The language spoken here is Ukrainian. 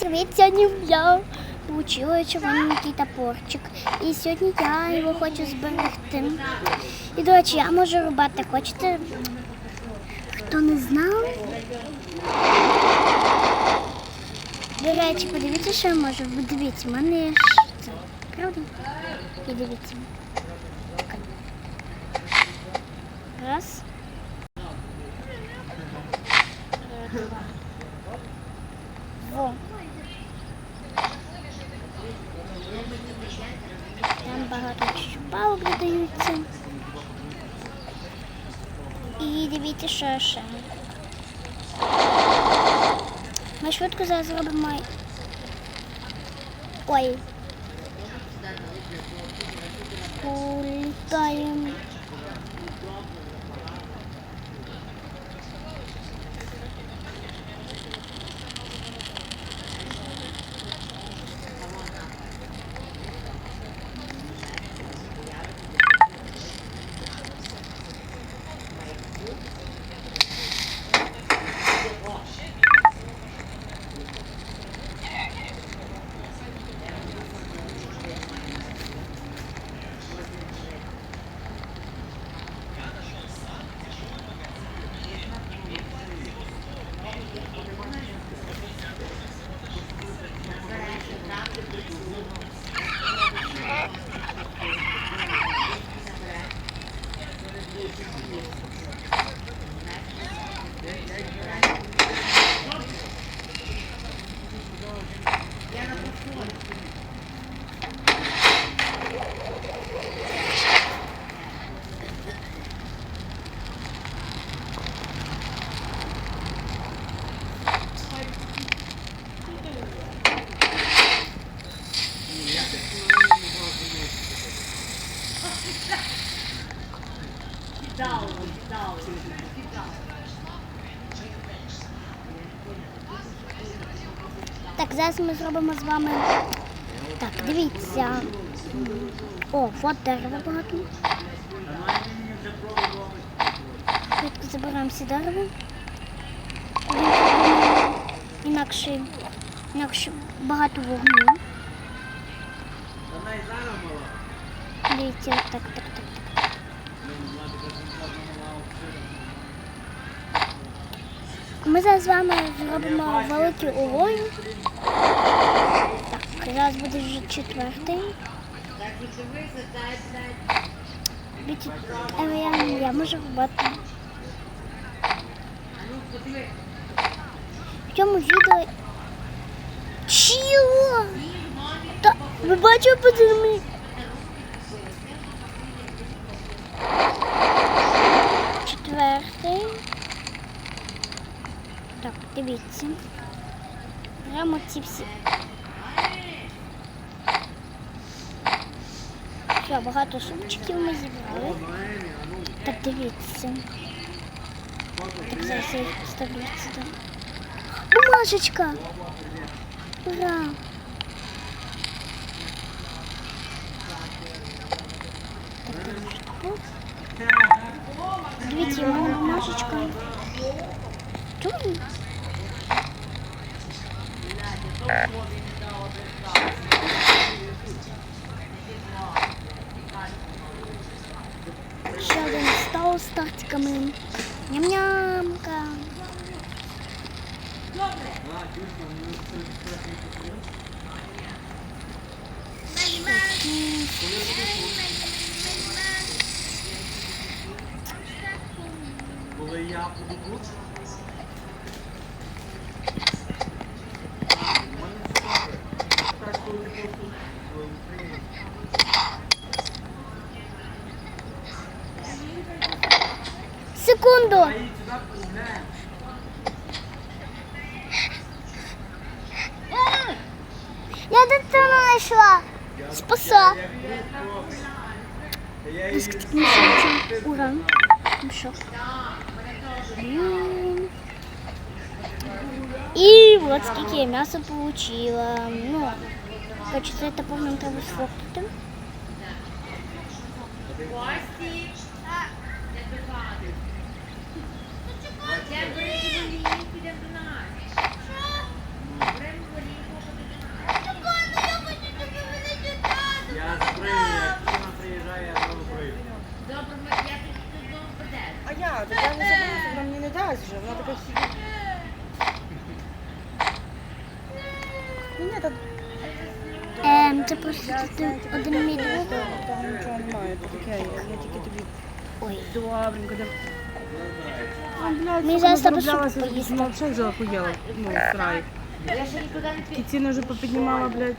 Привіт, сьогодні я отримала червоненький топорчик. І сьогодні я його хочу зберегти. І, до речі, я можу рубати. Хочете? Хто не знав? До речі, подивіться, що я можу. Дивіться, в мене є це. Правда? І дивіться. Раз. Во. Там щупалок додаються. І дивіться, що ще. Ми швидко зараз зробимо. Ой. Так, зараз ми зробимо з вами. Так, дивіться. О, от дерево багато. Швидко забираємо всі дерево. Інакше, інакше багато вогню. Дивіться, так, так, так, так. Ми зараз з вами зробимо великий огонь. Так, зараз буде вже четвертий. Я, я можу робити. В цьому відео. Чого? Та, ви бачили пацани? Четвертий. Так, дивіться. Прямо ці всі. Все, багато сумчиків ми зібрали. Так, дивіться. Так, зараз я їх поставлю сюди. Бумажечка! Ура! Дивіться, у бумажечка. Чому? Ще один стол з тортиками. Ням-нямка. Коли я буду Секунду. А їй сюди поглянь. Я до цього знайшла. Спаса. Я її Диск так мішається. Ура. Мішок. М. І от скільки я м'яса получила. Ну, короче, це тепер нам треба сфоткати. я, Ем, це просто один мій друг. Там нічого немає, таке, я тільки тобі. Ой, добренько, добренько. Мені зараз поїсти. вона взагалі вже охуєла, ну, в сраї. Ціни вже попіднімала, блядь.